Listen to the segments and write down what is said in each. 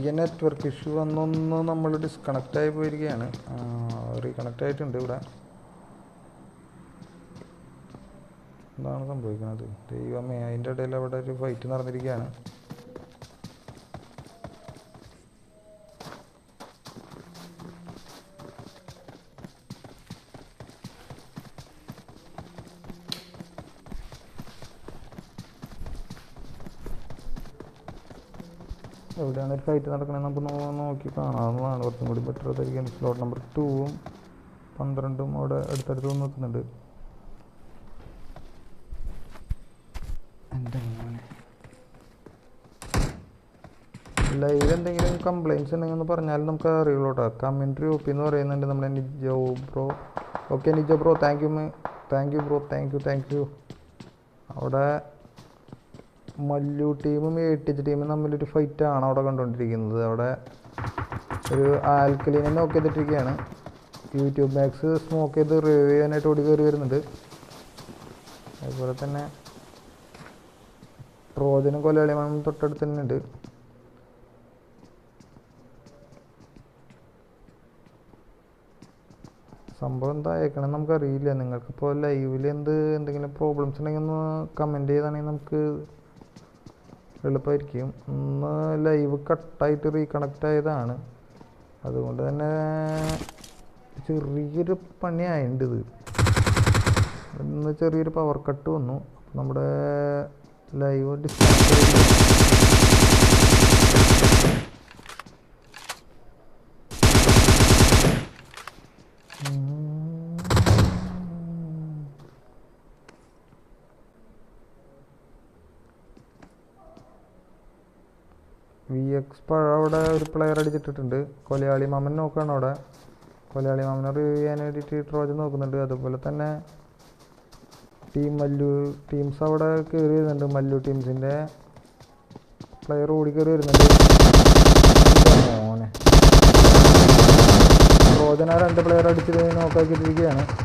ഈ network issue വന്നൊന്ന് നമ്മൾ ഡിസ്കണക്റ്റ് ആയി പോയിരിക്കുകയാണ് റീകണക്ട് ആയിട്ടുണ്ട് ഇവിടെ. എന്താണ് സംഭവിക്കുന്നത് ദൈവമേ അതിന്റെ ഇടയിൽ അവിടെ ഒരു ഫൈറ്റ് നടന്നിരിക്കുകയാണ് എവിടെയാണ് നടക്കണേ നമുക്ക് നോ- നോക്കി കാണാവുന്നതാണ്. കുറച്ചും കൂടി ബെറ്റർ അതായിരിക്കും സ്ലോട്ട് നമ്പർ ടൂവും പന്ത്രണ്ടും അവിടെ അടുത്തടുത്ത് വന്ന് നിൽക്കുന്നുണ്ട്. ലൈവ് എന്തെങ്കിലും കംപ്ലൈൻസ് ഉണ്ടെങ്കിൽ ഒന്ന് പറഞ്ഞാൽ നമുക്ക് അറിയുള്ളൂ കേട്ടോ. കമൻട്രി ഒപ്പി എന്ന് പറയുന്നുണ്ട് നമ്മുടെ Nijo bro okay Nijo bro thank you thank you bro thank you thank you അവിടെ മല്ലു ടീമും എ ടി എച്ച് ടീമും തമ്മിലൊരു ഫൈറ്റാണ് അവിടെ കണ്ടുകൊണ്ടിരിക്കുന്നത്. അവിടെ ഒരു ആൽക്കലിനെ നോക്ക് ചെയ്തിട്ടിരിക്കുകയാണ്. യൂട്യൂബ് മാക്സ് സ്മോക്ക് ചെയ്ത് റിവ്യൂ ചെയ്യാനായിട്ട് ഓടി കയറി വരുന്നുണ്ട്. അതുപോലെ തന്നെ ട്രോജനും കൊലയാളിമാനും തൊട്ടടുത്ത് തന്നെ ഉണ്ട് സംഭവം എന്താ അയക്കണം നമുക്കറിയില്ല. നിങ്ങൾക്കിപ്പോൾ ലൈവിൽ എന്ത് എന്തെങ്കിലും പ്രോബ്ലംസ് ഉണ്ടെങ്കിൽ ഒന്ന് കമന്റ് ചെയ്താണെങ്കിൽ നമുക്ക് എളുപ്പമായിരിക്കും ഒന്ന് ലൈവ് കട്ടായിട്ട് റീകണക്റ്റ് ആയതാണ്. അതുകൊണ്ട് തന്നെ ചെറിയൊരു പണിയായിട്ടുണ്ട് ഇത്. ഇന്ന് ചെറിയൊരു പവർ കട്ട് വന്നു. നമ്മുടെ ലൈവ് ഡിസ്കണക്ട് പഴ അവിടെ ഒരു പ്ലെയർ അടിച്ചിട്ടിട്ടുണ്ട്. കൊലയാളി മാമൻ നോക്കുകയാണ് അവിടെ. കൊലയാളി മാമനെ റിവ്യൂ ചെയ്യാൻ വേണ്ടിയിട്ട് ട്രോജൻ നോക്കുന്നുണ്ട്. അതുപോലെ തന്നെ ടീം മല്ലു ടീംസ് അവിടെ കയറി വരുന്നുണ്ട്. മല്ലു ടീംസിന്റെ പ്ലെയർ ഓടി കയറി വരുന്നുണ്ട്. മോനെ. ട്രോജൻ ആ രണ്ട് പ്ലെയർ അടിച്ചിട്ട് നോക്കാക്കിയിട്ടിരിക്കുകയാണ്.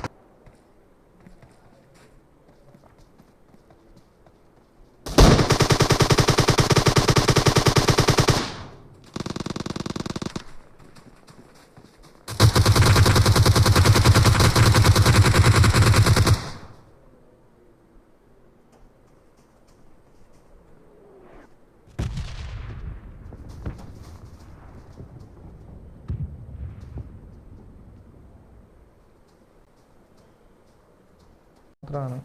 മാത്രമാണ്.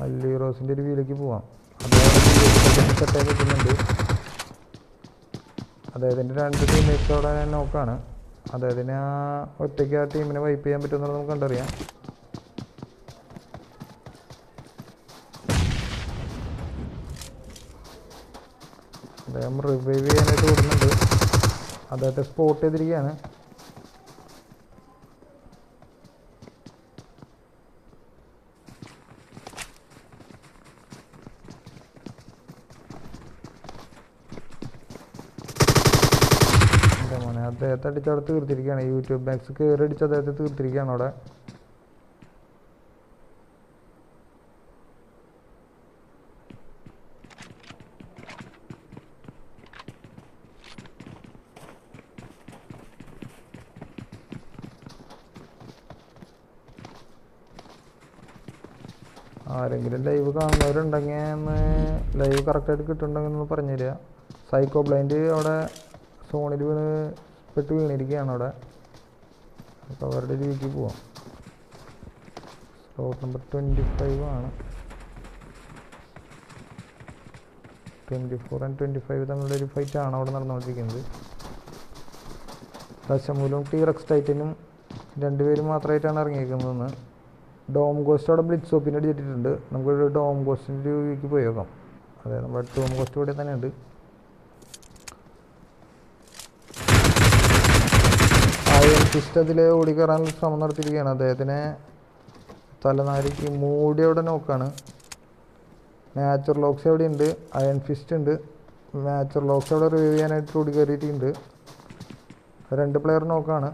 അല്ലി റോസിന്റെ ഒരു വീലേക്ക് പോവാം. അതായത് വെക്കുന്നുണ്ട്. അദ്ദേഹത്തിന്റെ രണ്ട് ടീമേറ്റ്സ് അവിടെ നോക്കാണ്. അദ്ദേഹത്തിന് ആ ഒറ്റയ്ക്ക് ആ ടീമിനെ വൈപ്പ് ചെയ്യാൻ പറ്റുമെന്നുള്ളത് നമുക്ക് കണ്ടറിയാം. അദ്ദേഹം റിവൈവ് ചെയ്യാനായിട്ട് ഓടുന്നുണ്ട്. അദ്ദേഹത്തെ സ്പോട്ട് ചെയ്തിരിക്കുകയാണ്. എന്റെ മോനെ. അദ്ദേഹത്തെ അടിച്ച് അവിടെ തീർത്തിരിക്കുകയാണ്. യൂട്യൂബ് മാക്സ് കയറി അടിച്ച് അദ്ദേഹത്തെ തീർത്തിരിക്കുകയാണ് അവിടെ. ആരെങ്കിലും ലൈവ് കാണുന്നവരുണ്ടെങ്കിൽ ലൈവ് കറക്റ്റായിട്ട് കിട്ടുന്നുണ്ടെങ്കിൽ ഒന്ന് പറഞ്ഞു തരിക സൈക്കോ ബ്ലൈൻഡ് അവിടെ സോണിൽ വീണ് പെട്ട് വീണിരിക്കുകയാണ് അവിടെ. അപ്പോൾ അവരുടെ രീതിക്ക് പോവാം. സ്ലോട്ട് നമ്പർ ട്വന്റി ഫൈവ് ആണ്. Twenty four and twenty five തമ്മിലുള്ള ഒരു ഫൈറ്റ് ആണ് അവിടെ നടന്നുകൊണ്ടിരിക്കുന്നത്. ദശമൂലവും ടീറക്സ് ടൈറ്റനും രണ്ടുപേരും മാത്രമായിട്ടാണ് ഇറങ്ങിയിരിക്കുന്നതെന്ന്. ഡോം ഗോസ്റ്റ് അവിടെ ബ്ലിറ്റ് സോപ്പിന് അടിച്ചിട്ടുണ്ട് നമുക്കൊരു ഡോം ഗോസ്റ്റിന്റെ രൂപയ്ക്ക് വീക്ക് പോയേക്കാം അതെ നമ്മുടെ ഡോം ഗോസ്റ്റ് ഇവിടെ തന്നെ ഉണ്ട്. ഫിസ്റ്റ് അതിൽ ഓടിക്കയറാനുള്ള ശ്രമം നടത്തിയിരിക്കുകയാണ്. അദ്ദേഹത്തിനെ തലനാരിക്ക് മൂടിയോടെ നോക്കാണ്. നാച്ചുർ ലോക്സ് അവിടെ ഉണ്ട്. അയൺ ഫിസ്റ്റ് ഉണ്ട്. നാച്ചുർ ലോക്സ് അവിടെ റിവ്യൂ ചെയ്യാനായിട്ട് ഓടി കയറിയിട്ടുണ്ട്. രണ്ട് പ്ലെയർ നോക്കാണ്.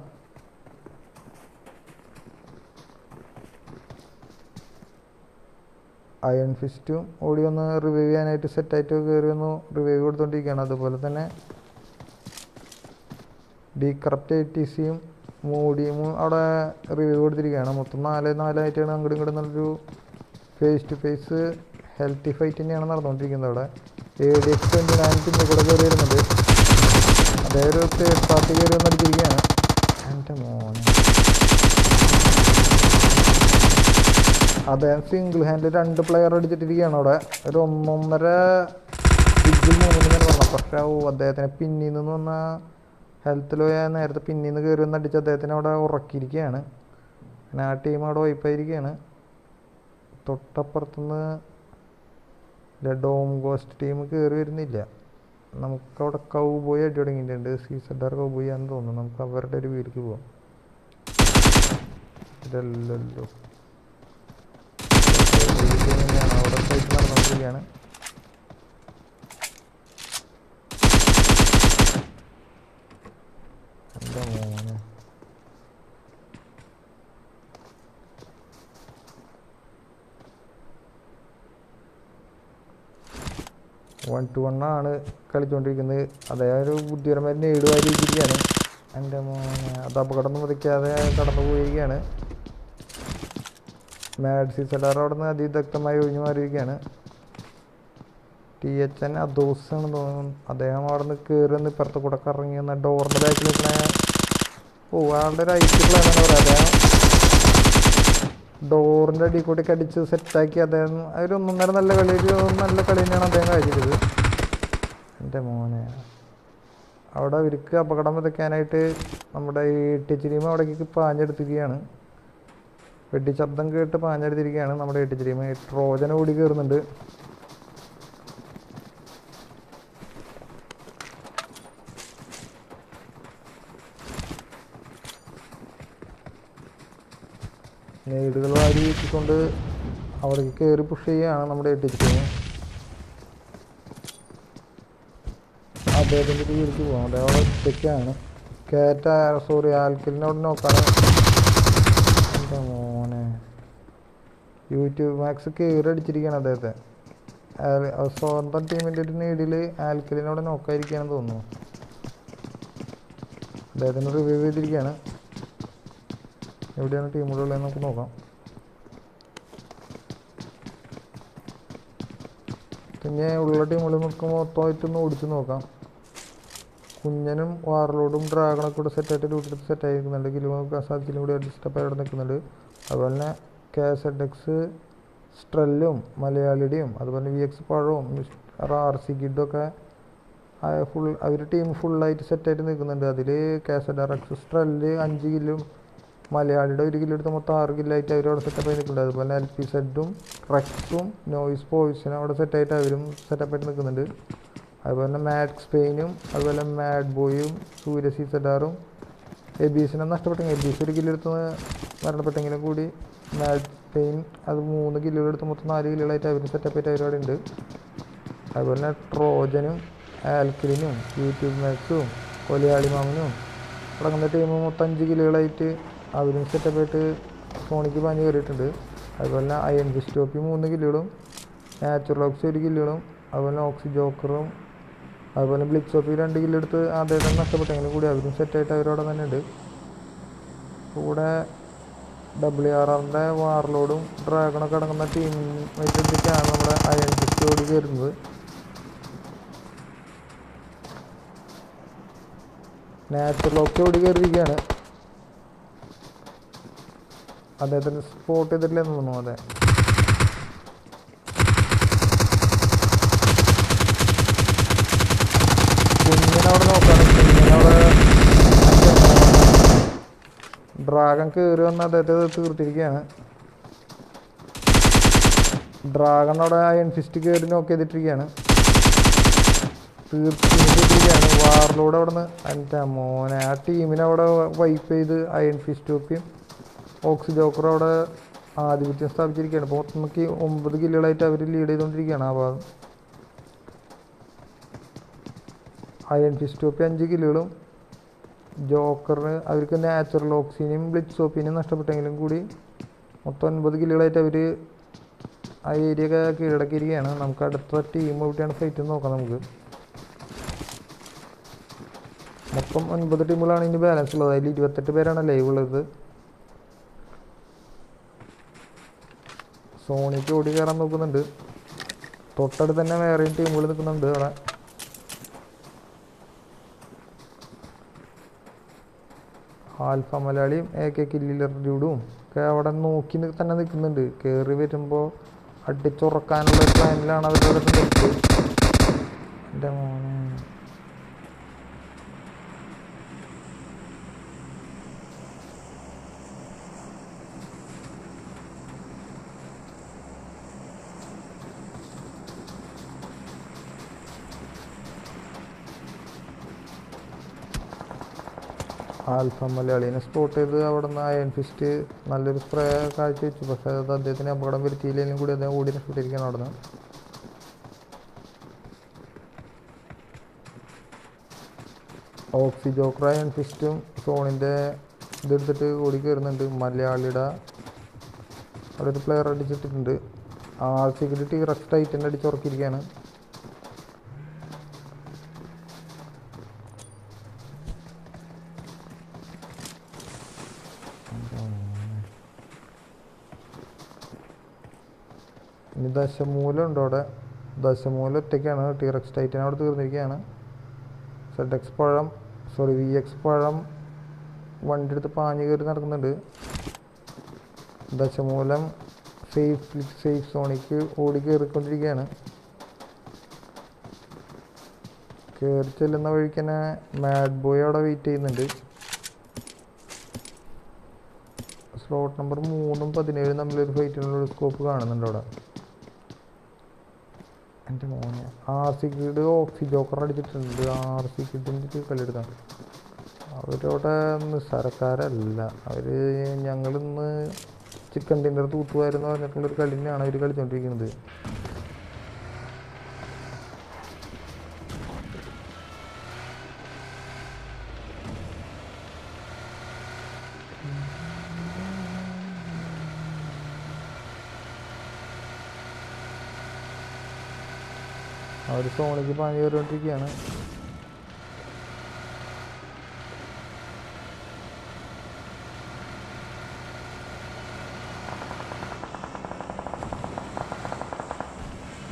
അയൺ ഫിസ്റ്റും ഓടി ഒന്ന് റിവൈവ് ചെയ്യാനായിട്ട് സെറ്റായിട്ട് കയറി ഒന്ന് റിവൈവ് കൊടുത്തോണ്ടിരിക്കുകയാണ്. അതുപോലെ തന്നെ ഡി കറപ്റ്റ് ഐ ടി സിയും മോഡിയും അവിടെ റിവ്യൂ കൊടുത്തിരിക്കുകയാണ്. മൊത്തം നാല് നാലായിട്ടാണ് അങ്ങോട്ടും ഇങ്ങോട്ടും നല്ലൊരു face to face healthy fight തന്നെയാണ് നടന്നുകൊണ്ടിരിക്കുന്നത് അവിടെ. A D X twenty nine പിന്നെ കൂടെ കയറി വരുന്നുണ്ട്. അതേ ഒരു തേർഡ് പാർട്ടി കയറി വന്നിരിക്കുകയാണ് എന്റെ മോനെ. അദ്ദേഹം സിംഗിൾ ഹാൻഡ് രണ്ട് പ്ലെയർ അടിച്ചിട്ടിരിക്കുകയാണ് അവിടെ. ഒരു ഒന്നൊന്നര ഇതിൽ മൂന്ന് ഞാൻ പറഞ്ഞു പക്ഷേ അദ്ദേഹത്തിനെ പിന്നിൽ നിന്ന് വന്ന ഹെൽത്തിൽ ലോയാ നേരത്തെ പിന്നീന്ന് നിന്ന് കയറി വന്ന് അടിച്ച് അദ്ദേഹത്തിനെ അവിടെ ഉറക്കിയിരിക്കുകയാണ് പിന്നെ ആ ടീം അവിടെ വൈപ്പായിരിക്കുകയാണ് തൊട്ടപ്പുറത്തുനിന്ന് ഡോം ഗോസ്റ്റ് ടീം കയറി വരുന്നില്ല. നമുക്കവിടെ കൗബോയ് അടി തുടങ്ങിയിട്ടുണ്ട്. സീസഡാർ കൗബോയ് ആണെന്ന് തോന്നുന്നു. നമുക്ക് അവരുടെ ഒരു വീട്ടിലേക്ക് പോവാം. ഇതല്ലല്ലോ. അവിടെ നടന്നുകൊണ്ടിരിക്കുകയാണ്. എന്റെ മോനെ വൺ ടു വൺ ആണ് കളിച്ചുകൊണ്ടിരിക്കുന്നത് അതായൊരു ഒരു ബുദ്ധിപരമായ എന്റെ മോനെ അത് അപകടം മുതയ്ക്കാതെ കടന്നു പോയിരിക്കുകയാണ്. മാഡ് സെലാർ അവിടെ നിന്ന് അതിദഗ്ധമായി ഒഴിഞ്ഞു മാറിയിരിക്കുകയാണ്. ടി എച്ച് എൻ അദോസ് ആണ് തോന്നുന്നു. അദ്ദേഹം അവിടെ നിന്ന് കയറി നിന്ന് ഇപ്പുറത്തെ കൂടെ കറങ്ങി വന്ന ഡോറിന്റെ ബാക്കിൽ നിൽക്കണ ഓ ആളുടെ ഒരു പ്ലാൻ പ്ലെയറാണ് പറയാ ഡോറിന്റെ അടി കൂടി കടിച്ച് സെറ്റാക്കി അദ്ദേഹം ഒരു ഒന്നൊന്നര നല്ല കളി ഒരു നല്ല കളി തന്നെയാണ് അദ്ദേഹം കഴിച്ചത് എന്റെ മോനെ. അവിടെ അവർക്ക് അപകടം വിതയ്ക്കാനായിട്ട് നമ്മുടെ ഈ ടിച്ചിരിമ അവിടേക്ക് പാഞ്ഞെടുത്തിരിക്കുകയാണ്. വെടി ശബ്ദം കേട്ട് പാഞ്ഞെടുത്തിരിക്കുകയാണ് നമ്മുടെ ഇട്ടിച്ചിരിയും ട്രോജന ഓടി കയറുന്നുണ്ട് നേടുകൾ വാരി എത്തിക്കൊണ്ട് അവിടേക്ക് കയറി പുഷ് ചെയ്യുകയാണ് നമ്മുടെ ഇട്ടിരിക്കുന്നത് അദ്ദേഹത്തിന്റെ തീർക്ക് പോകാം. അദ്ദേഹം അവിടെ ഒറ്റയ്ക്കാണ്. കേറ്റ സോറി ആൽക്കലിനോട് എന്റെ മോനെ? യൂട്യൂബ് മാക്സ് കയറി അടിച്ചിരിക്കുകയാണ് അദ്ദേഹത്തെ. സ്വന്തം ടീമിന്റെ ഒരു നീഡിൽ ആൽക്കലിനോട് നോക്കാതിരിക്കുകയാണെന്ന് തോന്നുന്നു. അദ്ദേഹത്തിന് റിവ്യൂ ചെയ്തിരിക്കുകയാണ്. എവിടെയാണ് ടീമുകളുള്ളത് നമുക്ക് നോക്കാം. പിന്നെ ഉള്ള ടീമുകൾ നമുക്ക് മൊത്തമായിട്ടൊന്ന് ഓടിച്ച് നോക്കാം. കുഞ്ഞനും വാറലോടും ഡ്രാഗണൊക്കെ കൂടെ സെറ്റായിട്ട് ലൂട്ടെടുത്ത് സെറ്റായി നിൽക്കുന്നുണ്ട് കിലോ സാധിച്ചിലും കൂടി ഡിസ്റ്റപ്പ് അവിടെ നിൽക്കുന്നുണ്ട്. അതുപോലെ തന്നെ കെ എസ് എഡ് എക്സ് സ്ട്രെല്ലും മലയാളിയുടെയും അതുപോലെ വി എക്സ് പഴവും ആർ സി ഗിഡൊക്കെ ഫുൾ അവർ ടീം ഫുള്ളായിട്ട് സെറ്റായിട്ട് നിൽക്കുന്നുണ്ട് അതിൽ K S Z R X Strell അഞ്ച് കില്ലും മലയാളിയുടെ ഒരു കിലോ എടുത്ത് മൊത്തം ആറ് അവർ അവിടെ സെറ്റപ്പ് ചെയ്തിട്ടുണ്ട്. അതുപോലെ എൽ പി സെഡും റെക്സും നോയിസ് പോയിസനും അവിടെ സെറ്റായിട്ട് അവരും സെറ്റപ്പായിട്ട് നിൽക്കുന്നുണ്ട്. അതുപോലെ തന്നെ മാഡ് സ്പെയിനും അതുപോലെ മാഡ് ബോയും സൂര്യ സി സെഡാറും എബീസിനെ നഷ്ടപ്പെട്ടെങ്കിൽ എബീസ് ഒരു കിലോ എടുത്ത് മരണപ്പെട്ടെങ്കിലും കൂടി മാഡ് സ്പെയിൻ അത് മൂന്ന് കിലോ എടുത്ത് മൊത്തം നാല് കിലോകളായിട്ട് അവരും സെറ്റപ്പായിട്ട് അവരവിടെ ഉണ്ട്. അതുപോലെ തന്നെ ട്രോജനും ആൽക്കിലിനും യൂട്യൂബ് മാക്സും കൊലയാളി മാമനും തുടങ്ങുന്ന ടീം മൊത്തം അഞ്ച് കിലോകളായിട്ട് അവരും സെറ്റപ്പായിട്ട് സോണിക്ക് പാഞ്ഞ് കയറിയിട്ടുണ്ട്. അതുപോലെ തന്നെ അയൺ ഫിസ്റ്റോപ്പി മൂന്ന് കില്ലുകളും നാച്ചുറൽ ഓക്സ് ഒരു കില്ലുകളും അതുപോലെ ഓക്സി ജോക്കറും അതുപോലെ ബ്ലിക്സോപ്പി രണ്ട് കിലോ എടുത്ത് അദ്ദേഹം നഷ്ടപ്പെട്ടെങ്കിലും കൂടി അവരും സെറ്റായിട്ട് അവരവിടെ തന്നെ ഉണ്ട്. കൂടെ ഡബ്ല്യു ആർ ആറിന്റെ വാർലോഡും ഡ്രാഗണൊക്കെ അടങ്ങുന്ന ടീം വെച്ചിട്ടൊക്കെയാണ് നമ്മുടെ അയൺ ഫിസ്റ്റ് ഓടി കയറുന്നത്. നാച്ചുറൽ ഓക്സി ഓടി കയറിയിരിക്കുകയാണ്. അദ്ദേഹത്തിന് സ്പോട്ട് ചെയ്തിട്ടില്ലെന്ന് തോന്നുന്നു അതെ. കുഞ്ഞിനവിടെ നോക്കാണ്. കുഞ്ഞിനവിടെ ഡ്രാഗൺ കയറി വന്ന് അദ്ദേഹത്തെ തീർത്തിരിക്കുകയാണ്. ഡ്രാഗൺ അവിടെ അയൺ ഫിസ്റ്റ് കയറി നോക്ക് ചെയ്തിട്ടിരിക്കുകയാണ്. തീർത്തിരിക്കുകയാണ് വാറിലൂടെ അവിടെ നിന്ന്. എന്റെ മോനെ ആ ടീമിനെ അവിടെ വൈപ്പ് ചെയ്ത് അയൺ ഫിസ്റ്റ് ഒപ്പിയും ഓക്സി ജോക്കർ അവിടെ ആധിപത്യം സ്ഥാപിച്ചിരിക്കുകയാണ്. ഇപ്പോൾ നമുക്ക് ഒമ്പത് കില്ലുകളായിട്ട് അവർ ലീഡ് ചെയ്തുകൊണ്ടിരിക്കുകയാണ് ആ ഭാഗം. അയൺ ഫിസ്റ്റോപ്പി അഞ്ച് കില്ലുകളും ജോക്കറിന് അവർക്ക് നാച്ചുറൽ ഓക്സിനെയും ബ്ലിറ്റ്സോപ്പിനെയും നഷ്ടപ്പെട്ടെങ്കിലും കൂടി മൊത്തം ഒൻപത് കില്ലുകളായിട്ട് അവർ ആ ഏരിയ കീഴടക്കിയിരിക്കുകയാണ്. നമുക്ക് അടുത്ത ടീം എവിടെയാണ് ഫൈറ്റ് നോക്കാം നമുക്ക്. മൊത്തം ഒൻപത് ടീമുകളാണ് ഇനി ബാലൻസ് ഉള്ളത്. അതിൽ ഇരുപത്തെട്ട് പേരാണ് ലൈവ് ഉള്ളത്. സോണിക്ക് ഓടി കയറാൻ നോക്കുന്നുണ്ട്. തൊട്ടടുത്ത് തന്നെ വേറെയും ടീമുകൾ നിൽക്കുന്നുണ്ട് അവിടെ. ആൽഫ മലയാളിയും എ കെ കില്ലിലർ ഡ്യൂഡും ഒക്കെ അവിടെ നോക്കി തന്നെ നിൽക്കുന്നുണ്ട്. കയറി വരുമ്പോൾ അടിച്ചുറക്കാനുള്ള പ്ലാനിലാണ് അവരുടെ നിൽക്കുന്നത്. എന്റെ മോനെ. ആൽഫ മലയാളിനെ സ്പോട്ട് ചെയ്ത് അവിടെ നിന്ന് അയൺ ഫിസ്റ്റ് നല്ലൊരു സ്പ്രേ കാഴ്ച വെച്ചു. പക്ഷേ അത് അദ്ദേഹത്തിന് അപകടം വരുത്തിയില്ലെങ്കിലും കൂടി അദ്ദേഹം ഓടി നഷ്ടപ്പെട്ടിരിക്കുകയാണ് അവിടെ നിന്ന് ഓക്സി ജോക്കർ അയൺ ഫിസ്റ്റും സോണിന്റെ ഇതെടുത്തിട്ട് ഓടി കയറുന്നുണ്ട്. മലയാളിയുടെ അവിടെ ഒരു പ്ലെയർ അടിച്ചിട്ടിട്ടുണ്ട് ആ സെക്യൂരിറ്റി റെസ്റ്റ് അടിച്ച് അടിച്ചുറക്കിയിരിക്കുകയാണ് ഇനി ദശമൂലം ഉണ്ട് അവിടെ? ദശമൂലം ഒറ്റയ്ക്കാണ്. ടീറക്സ് ടൈറ്റൻ അവിടെ തീർന്നിരിക്കുകയാണ്. സെഡ് എക്സ് പഴം സോറി വി എക്സ് പഴം വണ്ടി എടുത്ത് പാഞ്ഞ് കയറി നടക്കുന്നുണ്ട്. ദശമൂലം സേഫ് സേഫ് സോണിക്ക് ഓടി കയറിക്കൊണ്ടിരിക്കുകയാണ്. കയറി ചെല്ലുന്ന വഴിക്ക് തന്നെ മാഡ് ബോയ് അവിടെ വെയിറ്റ് ചെയ്യുന്നുണ്ട്. സ്ലോട്ട് നമ്പർ മൂന്നും പതിനേഴും തമ്മിലൊരു ഫൈറ്റിനുള്ള സ്കോപ്പ് കാണുന്നുണ്ട് അവിടെ. എന്റെ മോനെ. R C Kid Oxy Joker അടിച്ചിട്ടുണ്ട്. ആർ സി കിഡിന്റെ കളിയെടുത്താണ് അവരവിടെ നിസ്സാരക്കാരല്ല. അവർ ഞങ്ങളിന്ന് ചിക്കൻ ഡിന്നർ തൂത്തുവാരെന്ന് പറഞ്ഞിട്ടുള്ളൊരു കളി തന്നെയാണ് അവർ കളിച്ചുകൊണ്ടിരിക്കുന്നത് അവർ സോണിക്ക് പണി കയറിക്കൊണ്ടിരിക്കുകയാണ്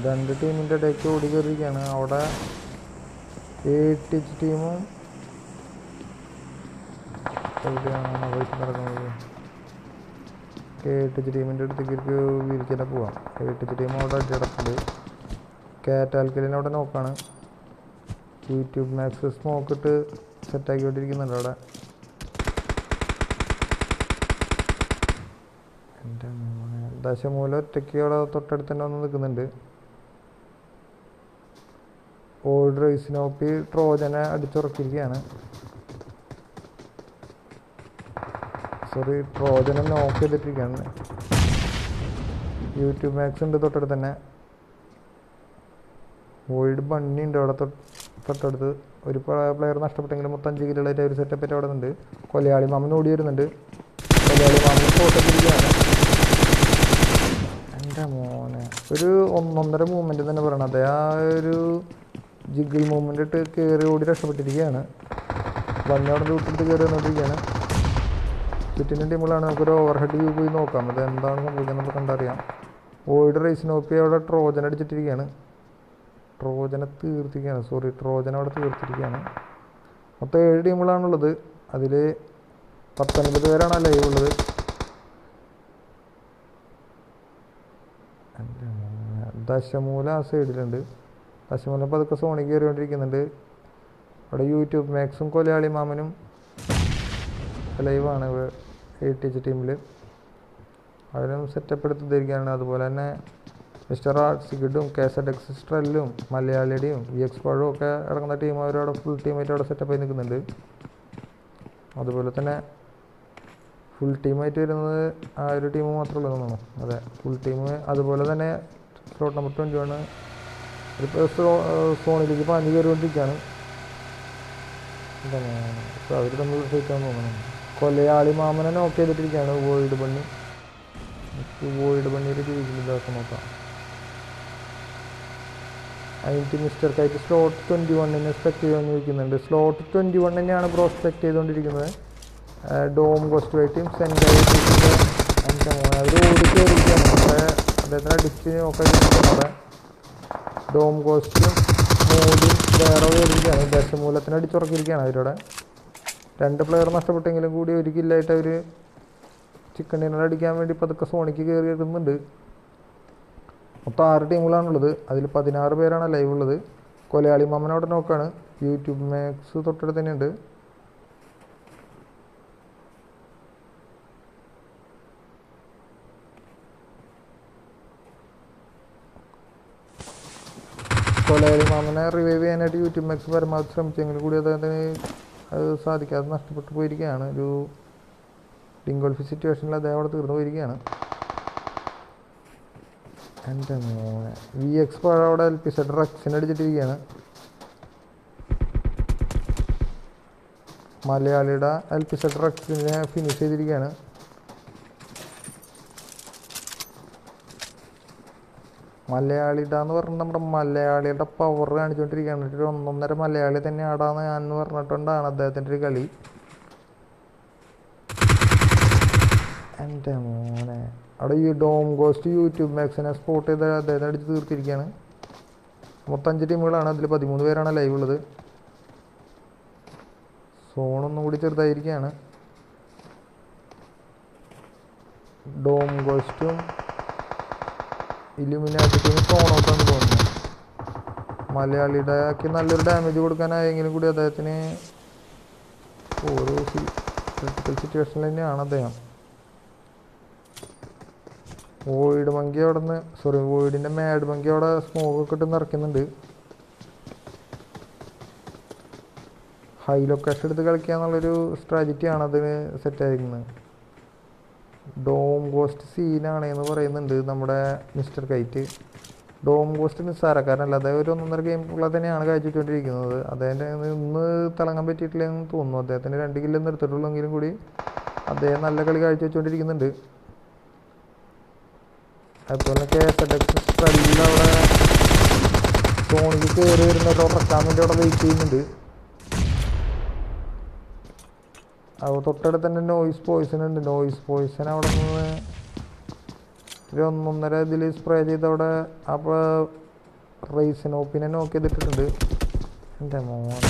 രണ്ട് ടീമിന്റെ ഇടയ്ക്ക് ഓടി കയറിയിരിക്കുകയാണ് അവിടെ എച്ച് ടീമും നടക്കുന്നത് എയ്റ്റ് എച്ച് ടീമിന്റെ അടുത്തേക്ക് വിരിക്കാൻ പോവാം. എയ്റ്റ് എച്ച് ടീം അവിടെ അടിയടപ്പുണ്ട് കാറ്റാൽക്കലിനെ അവിടെ നോക്കാണ്. യൂട്യൂബ് മാക്സ് സ്മോക്ക് ഇട്ട് സെറ്റാക്കിക്കൊണ്ടിരിക്കുന്നുണ്ട് അവിടെ. എന്റെ ദശമൂലം ഒറ്റയ്ക്ക് അവിടെ തൊട്ടടുത്ത് തന്നെ വന്ന് നിൽക്കുന്നുണ്ട്. ഓൾഡ് റൈസിനോപ്പി ട്രോജനെ അടിച്ചുറക്കിയിരിക്കുകയാണ്. സോറി ട്രോജനെ നോക്ക് ചെയ്തിട്ടിരിക്കുകയാണ്. യൂട്യൂബ് മാക്സ് ഉണ്ട് തൊട്ടടുത്ത് തന്നെ. വോയിഡ് ബണ്ണി ഉണ്ട് അവിടെ തൊട്ട് തൊട്ടടുത്ത്. ഒരു പ്ലെയർ നഷ്ടപ്പെട്ടെങ്കിലും മൊത്തം അഞ്ച് കിലോയുടെ ഒരു സെറ്റപ്പ് അവിടെ ഉണ്ട് കൊലയാളി മാമൻ ഓടി വരുന്നുണ്ട്. കൊലയാളി മാമൻ ഫോട്ടോത്തിരിക്കുകയാണ് എന്റെ മോനെ. ഒരു ഒന്നൊന്നര മൂവ്മെന്റ് തന്നെ പറയണം. അതെ ആ ഒരു ജിഗിൾ മൂവ്മെന്റ് ഇട്ട് കയറി ഓടി രക്ഷപ്പെട്ടിരിക്കുകയാണ്. വണ്ടി അവിടെ ലൂട്ടിട്ട് കയറി വന്നുകൊണ്ടിരിക്കുകയാണ് ബിറ്റിന്റെ ടീമുകളാണ്. നമുക്കൊരു ഓവർ ഹെഡ് വ്യൂ പോയി നോക്കാം. അത് എന്താണ് സംഭവിക്കുന്നത് നമുക്ക് കണ്ടറിയാം. ഓയിഡ് റേസിനോപ്പി അവിടെ ട്രോജൻ അടിച്ചിട്ടിരിക്കുകയാണ്. ട്രോജനെ തീർത്തിരിക്കുകയാണ്. സോറി ട്രോജൻ അവിടെ തീർത്തിരിക്കുകയാണ്. മൊത്തം ഏഴ് ടീമുകളാണുള്ളത്. അതിൽ പത്തൊൻപത് പേരാണ് ലൈവ് ഉള്ളത്. ദശമൂല ആ സൈഡിലുണ്ട് ദശമൂലം പതുക്കെ സോണി കയറിക്കൊണ്ടിരിക്കുന്നുണ്ട്. അവിടെ യൂട്യൂബ് മാക്സും കൊലയാളി മാമനും ലൈവാണ് എയ്റ്റ് എച്ച് ടീമിൽ അവരും സെറ്റപ്പ് എടുത്തിരിക്കുകയാണ്. അതുപോലെ തന്നെ മിസ്റ്റർ ആർട്സിക്കിഡും കേസഡ് എക്സിസ്ട്രല്ലും മലയാളിയുടെയും വി എക്സ് പഴവും ഒക്കെ ഇറങ്ങുന്ന ടീം അവരവിടെ ഫുൾ ടീമായിട്ട് അവിടെ സെറ്റപ്പ് ആയി നിൽക്കുന്നുണ്ട്. അതുപോലെ തന്നെ ഫുൾ ടീമായിട്ട് വരുന്നത് ആ ഒരു ടീം മാത്രമേ ഉള്ളൂ തോന്നുന്നു. അതെ ഫുൾ ടീം അതുപോലെ തന്നെ സ്ലോട്ട് നമ്പർ ട്വന്റി വണ് ഇപ്പോൾ സോണിലേക്ക് പാഞ്ഞ് കയറിക്കൊണ്ടിരിക്കുകയാണ്. ഇപ്പോൾ അവർ തമ്മിൽ ഫൈറ്റാന്ന് തോന്നുന്നു കൊലയാളി മാമനെ നോക്ക് ചെയ്തിട്ടിരിക്കുകയാണ്. വോയിഡ് പണി വോയിഡ് പണിയൊരു ജീവിക്കുന്ന ഇതാക്കാൻ നോക്കാം. അതിന്റെ മിസ്റ്റർ കൈറ്റ് സ്ലോട്ട് ട്വന്റി വണ്ണിന് സ്പെക്ട് ചെയ്യുമെന്ന് ചോദിക്കുന്നുണ്ട് സ്ലോട്ട് ട്വന്റി വൺ തന്നെയാണ് ബ്രോ സ്പെക്ട് ചെയ്തുകൊണ്ടിരിക്കുന്നത് ഡോം കോസ്റ്റ് വൈറ്റും സെന്റായി അവർ ഓടി കയറിയിരിക്കുകയാണ് പക്ഷേ അദ്ദേഹത്തിന്റെ അടിച്ച് ഒക്കെ അവിടെ. ഡോം കോസ്റ്റും മോഡിയും വേറെ കയറിയിരിക്കുകയാണ് ദശമൂലത്തിന് അടിച്ചുറക്കിയിരിക്കുകയാണ് അവരുടെ രണ്ട് പ്ലെയർ നഷ്ടപ്പെട്ടെങ്കിലും കൂടി ഒരു അവർ ചിക്കൻ ഡിന്നർ അടിക്കാൻ വേണ്ടി പതുക്കെ സോണിക്ക് കയറി വരുന്നുണ്ട് മൊത്തം ആറ് ടീമുകളാണുള്ളത്. അതിൽ പതിനാറ് പേരാണ് ലൈവ് ഉള്ളത് കൊലയാളി മാമനോട് നോക്കാണ്. യൂട്യൂബ് മാക്സ് തൊട്ടടുത്ത് തന്നെയുണ്ട്. കൊലയാളി മാമനെ റിവൈവ് ചെയ്യാനായിട്ട് യൂട്യൂബ് മാക്സ് പരമാവധി ശ്രമിച്ചെങ്കിൽ കൂടി അദ്ദേഹത്തിന് അത് സാധിക്കാതെ നഷ്ടപ്പെട്ടു പോയിരിക്കുകയാണ്. ഒരു ഡിങ്കോൾഫി സിറ്റുവേഷനിൽ അദ്ദേഹം അവിടെ തീർന്നു പോയിരിക്കുകയാണ്. എന്റെ മോനെ. വി എക്സ് അവിടെ എൽ പി സെറ്റ് റക്സിന് അടിച്ചിട്ടിരിക്കുകയാണ്. മലയാളിയുടെ എൽ പി റക്സിനെ ഫിനിഷ് ചെയ്തിരിക്കുകയാണ്. മലയാളിയുടെ എന്ന് പറഞ്ഞാൽ നമ്മുടെ മലയാളിയുടെ പവർ കാണിച്ചുകൊണ്ടിരിക്കുകയാണ് ഒരു ഒന്നൊന്നര മലയാളി തന്നെ ആടാന്ന് ഞാൻ പറഞ്ഞിട്ടുണ്ടാണ് അദ്ദേഹത്തിന്റെ ഒരു കളി. എന്റെ മോനെ. അവിടെ ഈ ഡോം ഗോസ്റ്റ് യൂട്യൂബ് മാക്സിനെ സ്പോട്ട് ചെയ്ത് അദ്ദേഹം അടിച്ച് തീർത്തിരിക്കുകയാണ്. മൊത്തം അഞ്ച് ടീമുകളാണ് അതിൽ പതിമൂന്ന് പേരാണ് ലൈവ് ഉള്ളത്. സോണൊന്നും കൂടി ചെറുതായിരിക്കുകയാണ്. ഡോം ഗോസ്റ്റും ഇലുമിനാറ്റിക്കും ഔട്ടാണ് തോന്നുന്നത് മലയാളിയുടെ ആക്കി നല്ലൊരു ഡാമേജ് കൊടുക്കാനായെങ്കിലും കൂടി അദ്ദേഹത്തിന് ഓരോ ക്രിട്ടിക്കൽ സിറ്റുവേഷനിൽ തന്നെയാണ് അദ്ദേഹം. വോയിഡ് മങ്കി അവിടെ നിന്ന് സോറി വോയിഡിന്റെ മാഡ് മങ്കി അവിടെ സ്മോക്ക് ഒക്കെ ഇട്ട് നിറയ്ക്കുന്നുണ്ട്. ഹൈ ലൊക്കേഷൻ എടുത്ത് കളിക്കുക എന്നുള്ളൊരു സ്ട്രാറ്റജിയാണ് അതിന് സെറ്റ് ആയിരിക്കുന്നത്. ഡോം ഗോസ്റ്റ് സീനാണ് എന്ന് പറയുന്നുണ്ട് നമ്മുടെ മിസ്റ്റർ കൈറ്റ് ഡോം ഗോസ്റ്റ് നിസ്സാരക്കാരനല്ല അദ്ദേഹം ഒരു ഒന്നൊന്നര ഗെയിം ഉള്ള തന്നെയാണ് കാഴ്ചവെച്ചുകൊണ്ടിരിക്കുന്നത്. അദ്ദേഹത്തിന്റെ ഇന്ന് തിളങ്ങാൻ പറ്റിയിട്ടില്ലെന്ന് തോന്നുന്നു. അദ്ദേഹത്തിന്റെ രണ്ട് കില്ലൊന്നും എടുത്തിട്ടുള്ളൂ എങ്കിലും കൂടി അദ്ദേഹം നല്ല കളി കാഴ്ചവെച്ചുകൊണ്ടിരിക്കുന്നുണ്ട്. അതുപോലെ K S Z X Strell അവിടെ സോണിക്ക് കയറി വരുന്നവരെ ഉറക്കാൻ വേണ്ടി അവിടെ വെയിറ്റ് ചെയ്യുന്നുണ്ട്. അത് തൊട്ടടുത്ത് തന്നെ നോയിസ് പോയിസൺ ഉണ്ട്. നോയിസ് പോയിസൺ അവിടെ നിന്ന് ഒരു ഒന്നൊന്നര ഇതിൽ സ്പ്രേ ചെയ്ത് അവിടെ അപ്പോൾ റേസിനോപ്പിനെ നോക്കി ചെയ്തിട്ടുണ്ട് എന്താ മോൻ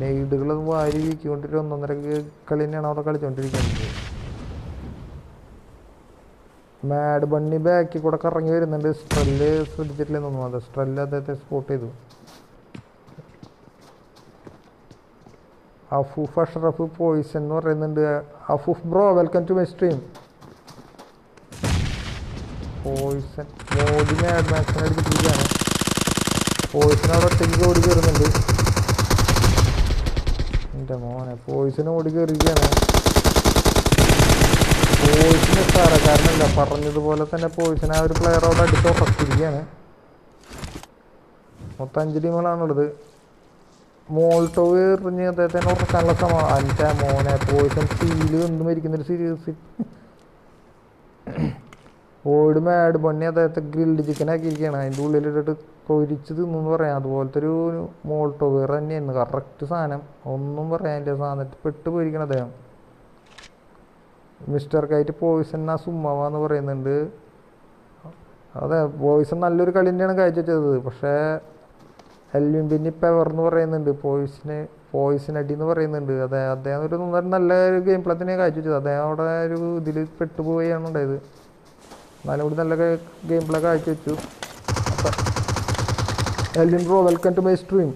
നെയ്ഡുകൾ വാരി വീക്കിക്കൊണ്ടിട്ട് ഒന്നൊന്നര കളി തന്നെയാണ് അവിടെ കളിച്ചുകൊണ്ടിരിക്കുന്നത് മാഡ് ബണ്ണി ബാക്കിൽ കൂടെ കറങ്ങി വരുന്നുണ്ട്. സ്ട്രെല്ല് ശ്രദ്ധിച്ചിട്ടില്ലെന്ന് തോന്നുന്നു. അത് സ്ട്രെല്ല് അദ്ദേഹത്തെ സ്പോട്ട് ചെയ്തു. അഫൂഫ് അഷ്റഫ് പോയിസൺ എന്ന് പറയുന്നുണ്ട്. Afoof bro welcome to my stream Poison Modi Mad മാക്സിനെ അടിച്ചിട്ടിരിക്കുകയാണ് പോയിസൺ അവിടെ ഒറ്റയ്ക്ക് ഓടി കയറുന്നുണ്ട്. എന്റെ മോനെ പോയിസൺ ഓടി കയറിയിരിക്കുകയാണ്. പോയിസിന് കാരണമില്ല പറഞ്ഞതുപോലെ തന്നെ പോയിസിന് ആ ഒരു പ്ലെയർ അവിടെ അടിച്ച് മൊത്തം അഞ്ച് ടീമുകളാണുള്ളത് മോൾട്ടോവ് എറിഞ്ഞ് അദ്ദേഹത്തിന് ഉറക്കാനുള്ള ശ്രമം എന്റെ മോനെ പോയിസൺ സീൽ എന്തും ഇരിക്കുന്നൊരു സീരീസ് ഓട് മാഡ് പണി അദ്ദേഹത്തെ ഗ്രിൽഡ് ആക്കിയിരിക്കുകയാണ് അതിന്റെ ഉള്ളിലിട്ടിട്ട് കൊരിച്ച് തിന്നു പറയാം. അതുപോലത്തെ ഒരു മോൾട്ടോവ് തന്നെയായിരുന്നു കറക്റ്റ് സാധനം. ഒന്നും പറയാനില്ല. സാധനത്തിൽ പെട്ട് പോയിരിക്കണം അദ്ദേഹം. മിസ്റ്റർ കൈറ്റ് പോയിസൺ ആ സുമ്മാവ എന്ന് പറയുന്നുണ്ട്. അതെ പോയിസൺ നല്ലൊരു കളി തന്നെയാണ് കാഴ്ച വെച്ചത്. പക്ഷേ എൽവിൻ പിന്നെ പെവർ എന്ന് പറയുന്നുണ്ട്. പോയിസിന് പോയിസൺ അടി എന്ന് പറയുന്നുണ്ട്. അതെ അദ്ദേഹം ഒരു നല്ല ഒരു ഗെയിം പ്ലേ തന്നെ കാഴ്ചവെച്ചത് അദ്ദേഹം അവിടെ ഒരു ഇതിൽ പെട്ടുപോവുകയാണ് ഉണ്ടായത് എന്നാലും കൂടി നല്ല ഗെയിം പ്ലേ കാഴ്ച വെച്ചു. Elvin bro welcome to my stream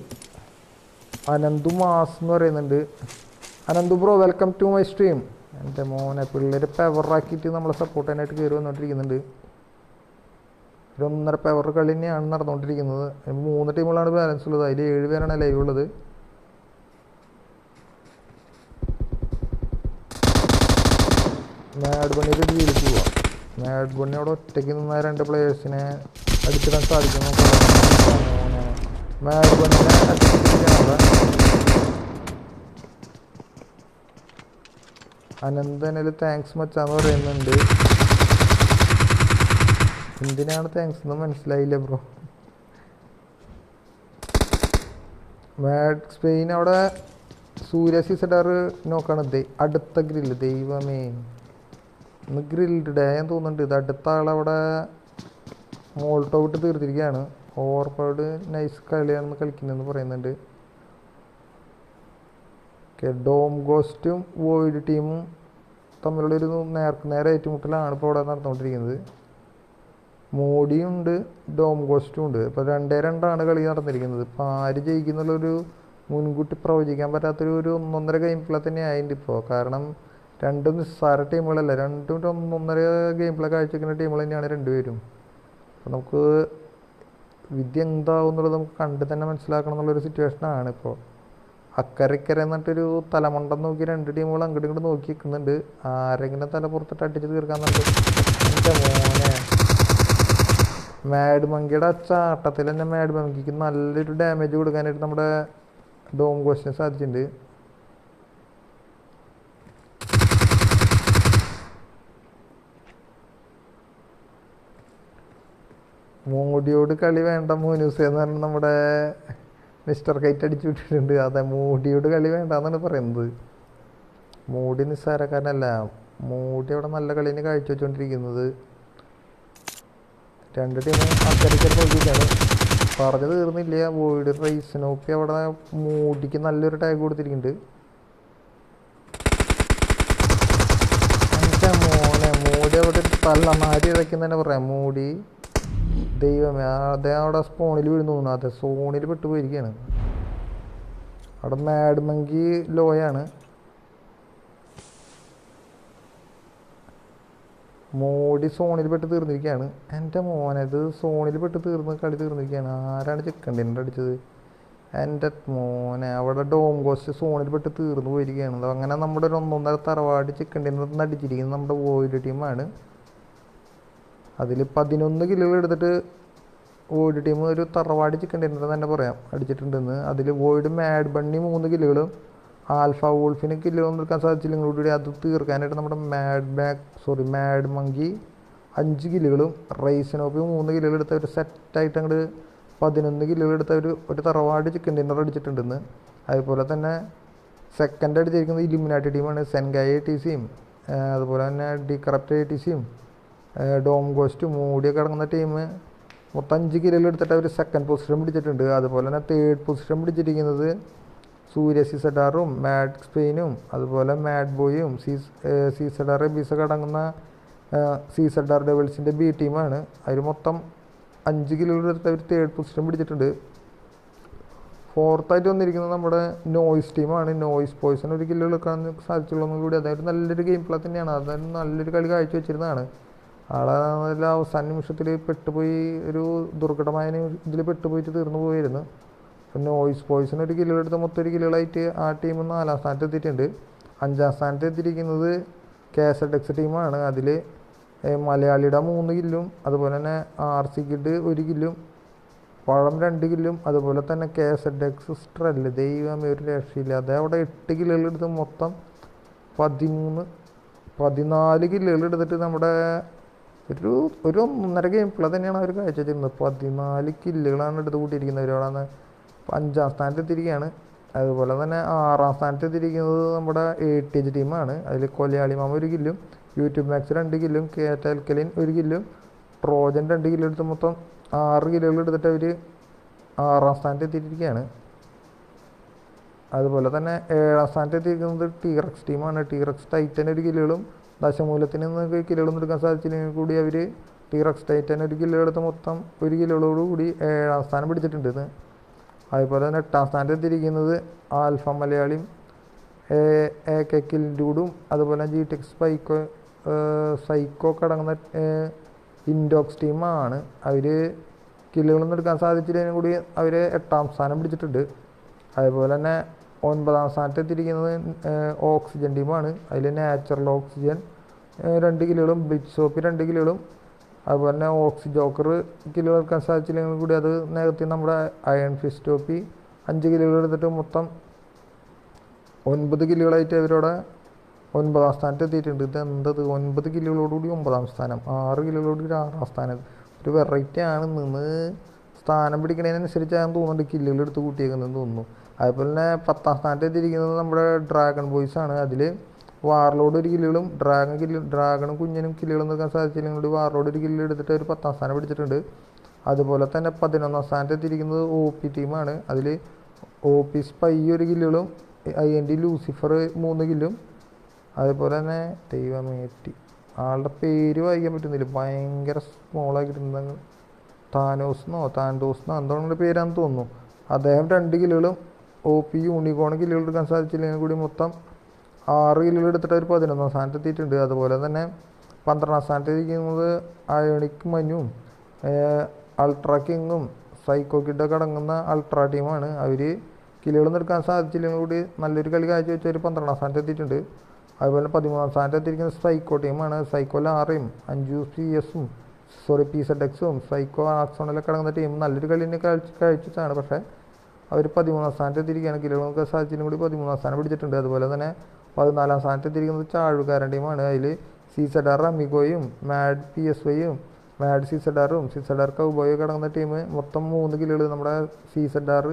Ananthu mass എന്ന് പറയുന്നുണ്ട്. Ananthu bro welcome to my stream എന്റെ മോനെ പിള്ളേർ പെവറാക്കിയിട്ട് നമ്മളെ സപ്പോർട്ട് ചെയ്യാനായിട്ട് കയറി വന്നുകൊണ്ടിരിക്കുന്നുണ്ട് ഒരു ഒന്നര പെവർ കളി തന്നെയാണ് നടന്നുകൊണ്ടിരിക്കുന്നത് മൂന്ന് ടീമുകളാണ് ബാലൻസ് ഉള്ളത്. അതിൽ ഏഴ് പേരാണ് ലൈവ് ഉള്ളത്. മാഡ് ബണ്ണിയുടെ രീതിയിലേക്ക് പോവാം. മാഡ് ബണ്ണി അവിടെ ഒറ്റയ്ക്ക് നിന്ന രണ്ട് പ്ലേയേഴ്സിനെ അടിച്ചിടാൻ സാധിക്കുന്നു മാഡ് ബണ്ണിനെ അടിച്ചിരിക്കുകയാണ് അവിടെ അനന്തനിൽ താങ്ക്സ് മച്ചാന്ന് പറയുന്നുണ്ട്. എന്തിനാണ് താങ്ക്സ് എന്ന് മനസ്സിലായില്ല ബ്രോ മാഡ് സ്പെയിൻ അവിടെ സൂര്യ സീസഡാർ ദൈ അടുത്ത ഗ്രില്ല് ദൈവമേ. ഇന്ന് ഗ്രിൽഡ് ഡേ ഞാൻ തോന്നുന്നുണ്ട്. ഇത് അടുത്ത ആളവിടെ മോൾട്ടോ വിട്ട് തീർത്തിരിക്കുകയാണ്. ഓവർപോർഡ് നൈസ് കളിയാണെന്ന് കളിക്കുന്നതെന്ന് പറയുന്നുണ്ട്. ഓക്കെ ഡോം ഗോസ്റ്റും വോയിഡ് ടീമും തമ്മിലുള്ളൊരു നേർക്ക് നേരെ ഏറ്റുമുട്ടലാണ് ഇപ്പോൾ ഇവിടെ നടന്നുകൊണ്ടിരിക്കുന്നത്. മോഡിയും ഉണ്ട് ഡോം ഗോസ്റ്റും ഉണ്ട്. ഇപ്പോൾ രണ്ടേ രണ്ടാണ് കളി നടന്നിരിക്കുന്നത്. ഇപ്പോൾ ആര് ജയിക്കുന്നുള്ളൊരു മുൻകൂട്ടി പ്രവചിക്കാൻ പറ്റാത്തൊരു ഒരു ഒന്നൊന്നര ഗെയിം പ്ലേ തന്നെ ആയിട്ടുണ്ട് ഇപ്പോൾ കാരണം രണ്ടും നിസ്സാര ടീമുകളല്ല? രണ്ടും ഒന്നൊന്നര ഗെയിം പ്ലേ കാഴ്ചവെക്കുന്ന ടീമുകൾ തന്നെയാണ് രണ്ടുപേരും. അപ്പോൾ നമുക്ക് വിദ്യ എന്താവും എന്നുള്ളത് നമുക്ക് കണ്ട് തന്നെ മനസ്സിലാക്കണം എന്നുള്ളൊരു സിറ്റുവേഷനാണ് ഇപ്പോൾ അക്കരെ ഇക്കരെ എന്നിട്ടൊരു തലമുണ്ടം നോക്കി രണ്ട് ടീമുകൾ അങ്ങോട്ടും ഇങ്ങോട്ട് നോക്കി നിൽക്കുന്നുണ്ട്. ആരെങ്കിലും തല പുറത്തിട്ട് അടിച്ച് തീർക്കാൻ മോനെ. മാഡ് മങ്കിയുടെ ചാട്ടത്തിൽ തന്നെ മാഡ് മങ്കിക്ക് നല്ലൊരു ഡാമേജ് കൊടുക്കാനായിട്ട് നമ്മുടെ ഡോം കോസ്റ്റിന് സാധിച്ചിട്ടുണ്ട്. മൂങ്ങുടിയോട് കളി വേണ്ട മോനൂസ് എന്ന് പറഞ്ഞ നമ്മുടെ മിസ്റ്റർ കൈറ്റ് അടിച്ചു വിട്ടിട്ടുണ്ട്. അതെ മോഡിയോട് കളി വേണ്ട എന്നാണ് പറയുന്നത്. മൂടി നിസ്സാരക്കാരനല്ല. മൂടി അവിടെ നല്ല കളീനെ വെച്ചുകൊണ്ടിരിക്കുന്നത് രണ്ട് ടീമും അക്കരയ്ക്കൽ നോക്കിയിട്ടാണ് പറഞ്ഞു തീർന്നില്ല. വോയിഡ് റൈസിനോപ്പി അവിടെ മൂടിക്ക് നല്ലൊരു ടാഗ് കൊടുത്തിരിക്കുന്നുണ്ട്. മോനെ മൂടി അവിടെ തള്ളമാരി ഇഴയ്ക്കുന്ന തന്നെ പറയാം. മോഡി ദൈവമേ അദ്ദേഹം അവിടെ സ്പോണിൽ വീഴുന്നു തോന്നുന്നു. അതെ സോണിൽ പെട്ടുപോയിരിക്കുകയാണ്. അവിടെ മാഡ് മങ്കി ലോയാണ്. മോഡി സോണിൽ പെട്ട് തീർന്നിരിക്കുകയാണ്. എന്റെ മോനത് സോണിൽ പെട്ട് തീർന്ന് കളി തീർന്നിരിക്കുകയാണ്. ആരാണ് ചിക്കൻ ഡിന്നർ അടിച്ചത്? എന്റെ മോനെ അവിടെ ഡോം കോസ്റ്റ് സോണിൽ പെട്ട് തീർന്നു പോയിരിക്കുകയാണ്. അങ്ങനെ നമ്മുടെ ഒരു ഒന്നൊന്നര തറവാട് ചിക്കൻ ഡിന്നർ അടിച്ചിരിക്കുന്നത് നമ്മുടെ വോയിഡ് ടീമാണ് അതിൽ പതിനൊന്ന് കിലോകൾ എടുത്തിട്ട് വോയിഡ് ടീം ഒരു തറവാട് ചിക്കൻ ഡിന്നർ തന്നെ പറയാം. അടിച്ചിട്ടുണ്ടെന്ന്. അതിൽ വോയിഡ് മാഡ് ബണ്ണി മൂന്ന് കിലോകളും ആൽഫ വോൾഫിന് കിലോ നിൽക്കാൻ സാധിച്ചില്ലെങ്കിൽ കൂടി അത് തീർക്കാനായിട്ട് നമ്മുടെ Mad back sorry Mad Monkey അഞ്ച് കിലോകളും റൈസിനോപ്പി മൂന്ന് കിലോകൾ എടുത്ത ഒരു സെറ്റായിട്ട് അങ്ങോട്ട് പതിനൊന്ന് കിലോകൾ എടുത്ത ഒരു ഒരു തറവാട് ചിക്കൻ ഡിന്നർ അടിച്ചിട്ടുണ്ടെന്ന്. അതുപോലെ തന്നെ സെക്കൻഡ് അടിച്ചിരിക്കുന്നത് ഇലിമിനാറ്റി ടീമാണ് സെൻഗായ ടി സിയും അതുപോലെ തന്നെ ഡി കറപ്റ്റ് ടി സിയും ഡോം ഗോസ്റ്റ് മൂടിയൊക്കെ അടങ്ങുന്ന ടീം മൊത്തം അഞ്ച് കിലോയിൽ എടുത്തിട്ട് അവർ സെക്കൻഡ് പൊസിഷൻ പിടിച്ചിട്ടുണ്ട്. അതുപോലെ തന്നെ തേർഡ് പൊസിഷൻ പിടിച്ചിരിക്കുന്നത് സൂര്യ സിസഡാറും മാഡ് സ്പെയിനും അതുപോലെ മാഡ് ബോയും സീസ് സീസഡാർ ബിസ അടങ്ങുന്ന സീസഡാർ ഡബിൾസിന്റെ ബി ടീമാണ് അവർ മൊത്തം അഞ്ച് കിലോയിൽ എടുത്തിട്ട് അവർ തേർഡ് പൊസിഷൻ പിടിച്ചിട്ടുണ്ട്. ഫോർത്തായിട്ട് വന്നിരിക്കുന്നത് നമ്മുടെ നോയ്സ് ടീമാണ് നോയ്സ് പോയിസൺ ഒരു കിലോ എടുക്കാൻ സാധിച്ചുള്ളൂ കൂടി. അതായത് നല്ലൊരു ഗെയിം പ്ലേ തന്നെയാണ്. അതായത് നല്ലൊരു കളി കാഴ്ച വെച്ചിരുന്നതാണ് ആളെ നല്ല അവസാന നിമിഷത്തിൽ പെട്ടുപോയി ഒരു ദുർഘടമായ ഇതിൽ പെട്ടുപോയിട്ട് തീർന്നു പോയിരുന്നു പിന്നെ നോയ്സ് പോയിസൺ ഒരു കിലോ എടുത്ത് മൊത്തം ഒരു കിലോകളായിട്ട് ആ ടീം നാലാം സ്ഥാനത്ത് എത്തിയിട്ടുണ്ട്. അഞ്ചാം സ്ഥാനത്ത് എത്തിയിരിക്കുന്നത് കെ എസ് എഡ് എക്സ് ടീമാണ് അതിൽ മലയാളിയുടെ മൂന്ന് കില്ലും അതുപോലെ തന്നെ ആർ സി കിഡ് ഒരു കില്ലും പഴം രണ്ട് കില്ലും അതുപോലെ തന്നെ K S Z X Strell ദൈവമേ ഒരു രക്ഷയില്ല. അതേ അവിടെ എട്ട് കിലോകൾ എടുത്ത് മൊത്തം പതിമൂന്ന് പതിനാല് കില്ലുകൾ എടുത്തിട്ട് നമ്മുടെ ഒരു ഒരു ഒന്നര ഗെയിം പ്ലേ തന്നെയാണ് അവർ കാഴ്ചവെച്ചിരുന്നത് പതിനാല് കില്ലുകളാണ് എടുത്ത് കൂട്ടിയിരിക്കുന്നത്. ഒരാളാണ് അഞ്ചാം സ്ഥാനത്ത് എത്തിയിരിക്കുകയാണ് അതുപോലെ തന്നെ ആറാം സ്ഥാനത്ത് എത്തിയിരിക്കുന്നത് നമ്മുടെ എ ടി എച്ച് ടീമാണ് അതിൽ കൊലയാളി മാമ ഒരു കില്ലും യൂട്യൂബ് മാക്സ് രണ്ട് കില്ലും കെ കേറ്റൽക്കലിൻ ഒരു കില്ലും ട്രോജൻ രണ്ട് കിലോ എടുത്ത് മൊത്തം ആറ് കിലോകൾ എടുത്തിട്ട് അവർ ആറാം സ്ഥാനത്ത് എത്തിയിരിക്കുകയാണ് അതുപോലെ തന്നെ ഏഴാം സ്ഥാനത്ത് എത്തിയിരിക്കുന്നത് ടീറക്സ് ടീമാണ് ടീറക്സ് ടൈറ്റൻ ഒരു കിലോകളും ദശമൂലത്തിന് നിന്ന് കിലോകളൊന്നും എടുക്കാൻ സാധിച്ചില്ലെങ്കിൽ കൂടി അവർ ടീറക്സ് ടൈറ്റൻ ഒരു കിലോ എടുത്ത് മൊത്തം ഒരു കിലോയോട് കൂടി ഏഴാം സ്ഥാനം പിടിച്ചിട്ടുണ്ട് ഇന്ന് അതുപോലെ തന്നെ എട്ടാം സ്ഥാനത്ത് എത്തിയിരിക്കുന്നത് ആൽഫ മലയാളിയും എ കെ കിൽഡൂഡും അതുപോലെ ജി ടെക് സ്പൈക്കോ സൈക്കോ കടങ്ങുന്ന ഇൻഡോക്സ് ടീമാണ് അവർ കില്ലുകളൊന്നും എടുക്കാൻ സാധിച്ചില്ലെങ്കിൽ കൂടി അവർ എട്ടാം സ്ഥാനം പിടിച്ചിട്ടുണ്ട്. അതുപോലെ തന്നെ ഒൻപതാം സ്ഥാനത്ത് എത്തിയിരിക്കുന്നത് ഓക്സിജൻ ടീമാണ്. അതിൽ നാച്ചുറൽ ഓക്സിജൻ രണ്ട് കിലോകളും ബ്ലിച്ച് സോപ്പ് രണ്ട് കിലോകളും അതുപോലെ തന്നെ ഓക്സി ജോക്കർ കിലോ എടുക്കാൻ സാധിച്ചില്ലെങ്കിൽ കൂടി അത് നേരത്തെ നമ്മുടെ അയൺ ഫിഷ് ടോപ്പി അഞ്ച് കിലോ എടുത്തിട്ട് മൊത്തം ഒൻപത് കിലോകളായിട്ട് അവരോടെ ഒൻപതാം സ്ഥാനത്ത് എത്തിയിട്ടുണ്ട്. ഇത് എന്തത്? ഒൻപത് കിലോകളോടുകൂടി ഒമ്പതാം സ്ഥാനം. ആറ് കിലോകളോടുകൂടി ആറാം സ്ഥാനം. ഒരു വെറൈറ്റി ആണ്. നിന്ന് സ്ഥാനം പിടിക്കുന്നതിനനുസരിച്ച് ഞാൻ തോന്നുന്നുണ്ട്. കില്ലുകൾ എടുത്ത് കൂട്ടിയേക്കുന്നതെന്ന് തോന്നുന്നു. അതുപോലെ തന്നെ പത്താം സ്ഥാനത്ത് എത്തിയിരിക്കുന്നത് നമ്മുടെ ഡ്രാഗൺ ബോയ്സ് ആണ്. അതിൽ വാർലോഡ് ഒരു കില്ലുകളും ഡ്രാഗൺ കില്ല് ഡ്രാഗണും കുഞ്ഞിനും കില്ലുകളും നിൽക്കാൻ സാധിച്ചില്ലെങ്കിൽ വാർലോഡ് ഒരു കില്ല് എടുത്തിട്ട് ഒരു പത്താം സ്ഥാനം പിടിച്ചിട്ടുണ്ട്. അതുപോലെ തന്നെ പതിനൊന്നാം സ്ഥാനത്ത് എത്തിയിരിക്കുന്നത് ഒ പി ടീമാണ് അതിൽ ഒ പി സ്പൈ ഒരു കില്ലുകളും ഐ എൻ ഡി ലൂസിഫർ മൂന്ന് കില്ലും അതുപോലെ തന്നെ ദൈവമേറ്റി ആളുടെ പേര് വായിക്കാൻ പറ്റുന്നില്ല. ഭയങ്കര സ്മോളാക്കിയിട്ടുണ്ട് താനോസ്ന്നോ താൻഡോസ്ന്നോ എന്തോ പേരാണെന്ന് തോന്നുന്നു. അദ്ദേഹം രണ്ട് കില്ലുകളും ഒ പി യൂണിക്കോൺ കില്ലുകൾ എടുക്കാൻ സാധിച്ചില്ലെങ്കിൽ കൂടി മൊത്തം ആറ് കില്ലുകൾ എടുത്തിട്ട് അവർ പതിനൊന്നാം സ്ഥാനത്ത് എത്തിയിട്ടുണ്ട്. അതുപോലെ തന്നെ പന്ത്രണ്ടാം സ്ഥാനത്ത് ഇരിക്കുന്നത് അയോണിക് മനുവും അൾട്രാ കിങ്ങും സൈക്കോ കിഡൊക്കെ അടങ്ങുന്ന അൾട്രാ ടീമാണ് അവർ കിലുകളൊന്നും എടുക്കാൻ സാധിച്ചില്ലെങ്കിൽ കൂടി നല്ലൊരു കളി കാഴ്ചവെച്ച് അവർ പന്ത്രണ്ടാം സ്ഥാനത്ത് എത്തിയിട്ടുണ്ട്. അതുപോലെ പതിമൂന്നാം സ്ഥാനത്ത് എത്തിയിരിക്കുന്ന സൈക്കോ ടീമാണ് സൈക്കോ ലാറയും അഞ്ചു സി എസും സോറി പി സെഡ് എക്സും സൈക്കോ ആക്സോണിലൊക്കെ അടങ്ങുന്ന ടീം നല്ലൊരു കളി തന്നെ കാഴ്ച കാഴ്ചവെച്ചാണ് പക്ഷേ അവർ പതിമൂന്നാം സ്ഥാനത്ത് എത്തിയിരിക്കുകയാണ്. കിലോമീറ്റർ സാഹചര്യം കൂടി പതിമൂന്നാം സ്ഥാനം പിടിച്ചിട്ടുണ്ട്. അതുപോലെ തന്നെ പതിനാലാം സ്ഥാനത്ത് എത്തിയിരിക്കുന്നത് ചാഴുകാരൻ ടീമാണ്. അതിൽ സീസഡാർ അമിഗോയും മാഡ് പി എസ് വൈയും മാഡ് സീസഡാറും സീസഡാർ കൗബോയും ഒക്കെ ടീം. മൊത്തം മൂന്ന് കില്ലുകൾ നമ്മുടെ സീസഡാർ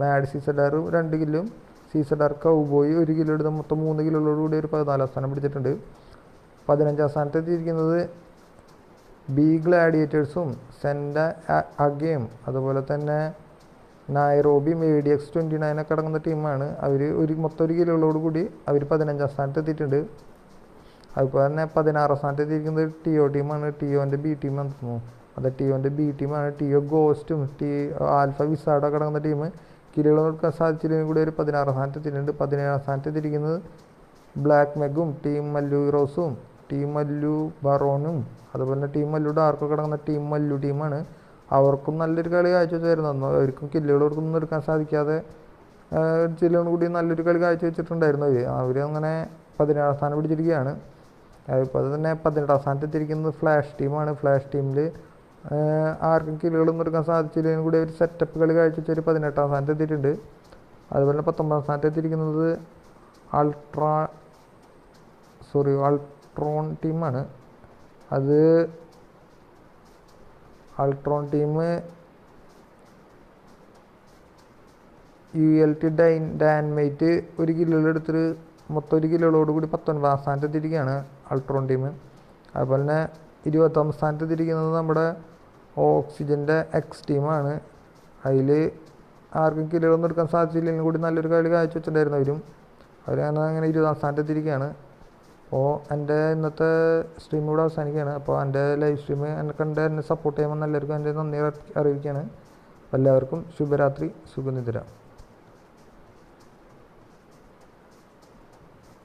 മാഡ് സീസഡാറും രണ്ട് കില്ലും സീസഡാർ കൗബോയി ഒരു കിലോ എടുത്ത് മൊത്തം മൂന്ന് കിലോയോടുകൂടി ഒരു പതിനാലാം സ്ഥാനം പിടിച്ചിട്ടുണ്ട്. പതിനഞ്ചാം സ്ഥാനത്ത് എത്തിയിരിക്കുന്നത് ബി ഗ്ലാഡിയേറ്റേഴ്സും സെൻഡ അഗയും അതുപോലെ തന്നെ നൈറോബിയും എ എക്സ് ട്വന്റി നയനൊക്കെ അടങ്ങുന്ന ടീമാണ് അവർ ഒരു മൊത്തം ഒരു കിലോയോട് കൂടി അവർ പതിനഞ്ചാം സ്ഥാനത്ത് എത്തിയിട്ടുണ്ട്. അതുപോലെ തന്നെ പതിനാറാം സ്ഥാനത്ത് എത്തിയിരിക്കുന്നത് ടി ഒ ടീമാണ് ടി ഒന്റെ ബി ടീമാണെന്ന് തോന്നുന്നു. അത് ടി ഒന്റെ ബി ടീമാണ് ടി ഒ ഗോസ്റ്റും ടി ആൽഫ വിസാഡൊക്കെ അടങ്ങുന്ന ടീം കിലോകൾ കൊടുക്കാൻ സാധിച്ചില്ലെങ്കിൽ കൂടി ഒരു പതിനാറാം സ്ഥാനത്ത് എത്തിയിട്ടുണ്ട്. പതിനേഴാം സ്ഥാനത്ത് എത്തിയിരിക്കുന്നത് ബ്ലാക്ക് മെഗും ടീം മല്ലു റോസും ടീം മല്ലു ബറോണും അതുപോലെ തന്നെ ടീം മല്ലു ഡാർക്കൊക്കെ അടങ്ങുന്ന ടീം മല്ലു ടീമാണ് അവർക്കും നല്ലൊരു കളി കാഴ്ചവെച്ചായിരുന്നു. അന്ന് അവർക്കും കില്ലുകൾ എടുക്കാൻ സാധിക്കാതെ ജില്ലകൾ കൂടി നല്ലൊരു കളി കാഴ്ചവെച്ചിട്ടുണ്ടായിരുന്നു അവർ അവർ അങ്ങനെ പതിനേഴാം സ്ഥാനം പിടിച്ചിരിക്കുകയാണ്. ഇപ്പോൾ തന്നെ പതിനെട്ടാം സ്ഥാനത്ത് എത്തിയിരിക്കുന്നത് ഫ്ലാഷ് ടീമാണ് ഫ്ലാഷ് ടീമിൽ ആർക്കും കില്ലുകളൊന്നും എടുക്കാൻ സാധിച്ചില്ലെങ്കിലും കൂടി അവർ സെറ്റപ്പ് കളി കാഴ്ചവെച്ച് ഒരു പതിനെട്ടാം സ്ഥാനത്ത് എത്തിയിട്ടുണ്ട്. അതുപോലെ തന്നെ പത്തൊമ്പതാം സ്ഥാനത്ത് എത്തിയിരിക്കുന്നത് അൾട്രാ സോറി അൾട്രോൺ ടീമാണ്. അത് Ultron team U L T dine ഡാൻമേറ്റ് ഒരു കിലോയിലെടുത്തൊരു മൊത്തം ഒരു കിലോയോട് കൂടി പത്തൊൻപതാം സ്ഥാനത്ത് എത്തിയിരിക്കുകയാണ് അൾട്രോൺ ടീം അതുപോലെ തന്നെ ഇരുപത്തൊമ്പത് സ്ഥാനത്ത് എത്തിയിരിക്കുന്നത് നമ്മുടെ ഓക്സിജന്റെ എക്സ് ടീമാണ് അതിൽ ആർക്കും കിലോയൊന്നും എടുക്കാൻ സാധിച്ചില്ലെങ്കിൽ കൂടി നല്ലൊരു കളി കാഴ്ച വെച്ചിട്ടുണ്ടായിരുന്നു അവരും അവരങ്ങനെ അങ്ങനെ ഇരുപതാം സ്ഥാനത്ത് എത്തിയിരിക്കുകയാണ്. അപ്പോൾ എന്റെ ഇന്നത്തെ സ്ട്രീം ഇവിടെ അവസാനിക്കുകയാണ്. അപ്പോൾ എന്റെ ലൈവ് സ്ട്രീം എന്നെ കണ്ട് എന്നെ സപ്പോർട്ട് ചെയ്യുമ്പോൾ എല്ലാവർക്കും എന്റെ നന്ദി അറിയിക്കുകയാണ്. എല്ലാവർക്കും ശുഭരാത്രി സുഖനിദ്ര.